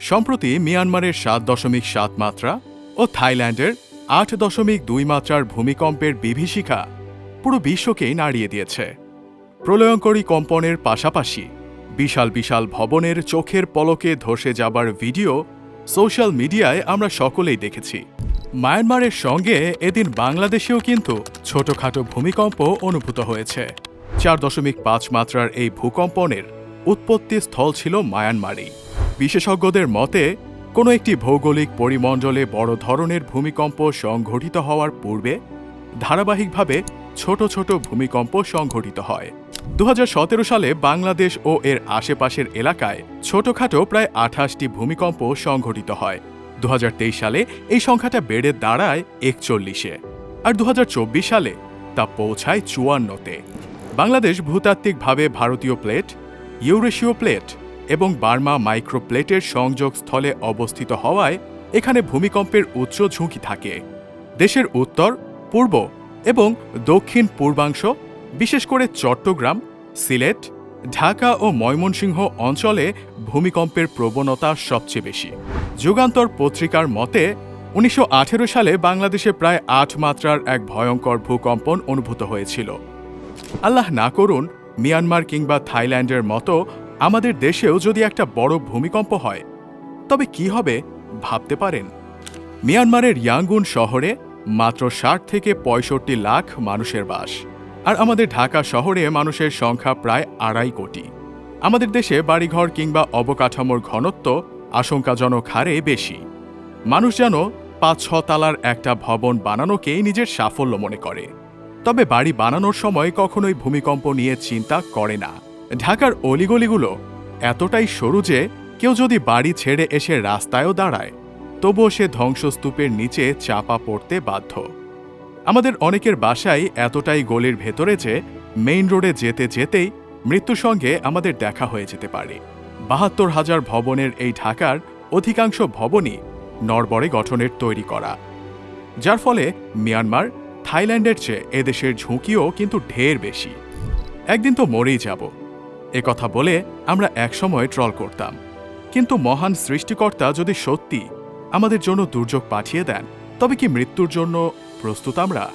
সম্প্রতি মিয়ানমারের সাত দশমিক সাত মাত্রা ও থাইল্যান্ডের আট দশমিক দুই মাত্রার ভূমিকম্পের বিভীষিকা পুরো বিশ্বকেই নাড়িয়ে দিয়েছে। প্রলয়ঙ্করী কম্পনের পাশাপাশি বিশাল বিশাল ভবনের চোখের পলকে ধসে যাবার ভিডিও সোশ্যাল মিডিয়ায় আমরা সকলেই দেখেছি। মায়ানমারের সঙ্গে এদিন বাংলাদেশেও কিন্তু ছোটখাটো ভূমিকম্প অনুভূত হয়েছে। চার দশমিক পাঁচ মাত্রার এই ভূকম্পনের উৎপত্তি স্থল ছিল মায়ানমারেই। বিশেষজ্ঞদের মতে, কোনো একটি ভৌগোলিক পরিমণ্ডলে বড় ধরনের ভূমিকম্প সংঘটিত হওয়ার পূর্বে ধারাবাহিকভাবে ছোট ছোট ভূমিকম্প সংঘটিত হয়। দু হাজার সতেরো সালে বাংলাদেশ ও এর আশেপাশের এলাকায় ছোটখাটো প্রায় আঠাশটি ভূমিকম্প সংঘটিত হয়। দু হাজার তেইশ সালে এই সংখ্যাটা বেড়ে দাঁড়ায় একচল্লিশে। আর দু হাজার চব্বিশ সালে তা পৌঁছায় চুয়ান্নতে। বাংলাদেশ ভূতাত্ত্বিকভাবে ভারতীয় প্লেট, ইউরেশীয় প্লেট এবং বার্মা মাইক্রোপ্লেটের সংযোগ স্থলে অবস্থিত হওয়ায় এখানে ভূমিকম্পের উচ্চ ঝুঁকি থাকে। দেশের উত্তর, পূর্ব এবং দক্ষিণ পূর্বাংশ, বিশেষ করে চট্টগ্রাম, সিলেট, ঢাকা ও ময়মনসিংহ অঞ্চলে ভূমিকম্পের প্রবণতা সবচেয়ে বেশি। যুগান্তর পত্রিকার মতে, উনিশশো আঠেরো সালে বাংলাদেশে প্রায় আট মাত্রার এক ভয়ঙ্কর ভূকম্পন অনুভূত হয়েছিল। আল্লাহ না করুন, মিয়ানমার কিংবা থাইল্যান্ডের মতো আমাদের দেশেও যদি একটা বড় ভূমিকম্প হয়, তবে কি হবে ভাবতে পারেন? মিয়ানমারের ইয়াঙ্গুন শহরে মাত্র ষাট থেকে পঁয়ষট্টি লাখ মানুষের বাস, আর আমাদের ঢাকা শহরে মানুষের সংখ্যা প্রায় আড়াই কোটি। আমাদের দেশে বাড়িঘর কিংবা অবকাঠামোর ঘনত্ব আশঙ্কাজনক হারে বেশি। মানুষ যেন পাঁচ ছ তালার একটা ভবন বানানোকেই নিজের সাফল্য মনে করে। তবে বাড়ি বানানোর সময় কখনোই ভূমিকম্প নিয়ে চিন্তা করে না। ঢাকার অলিগলিগুলো এতটাই সরু যে কেউ যদি বাড়ি ছেড়ে এসে রাস্তায়ও দাঁড়ায়, তবুও সে ধ্বংসস্তূপের নিচে চাপা পড়তে বাধ্য। আমাদের অনেকের বাসাই এতটাই গলির ভেতরে যে মেইন রোডে যেতে যেতেই মৃত্যুর সঙ্গে আমাদের দেখা হয়ে যেতে পারে। বাহাত্তর হাজার ভবনের এই ঢাকার অধিকাংশ ভবনই নড়বড়ে গঠনের তৈরি করা। যার ফলে মিয়ানমার, থাইল্যান্ডের চেয়ে এদেশের ঝুঁকিও কিন্তু ঢের বেশি। একদিন তো মরেই যাব। কথা বলে আমরা একসময় ট্রল করতাম। কিন্তু মহান সৃষ্টিকর্তা যদি সত্যি আমাদের জন্য দুর্যোগ পাঠিয়ে দেন, তবে কি মৃত্যুর জন্য প্রস্তুত আমরা?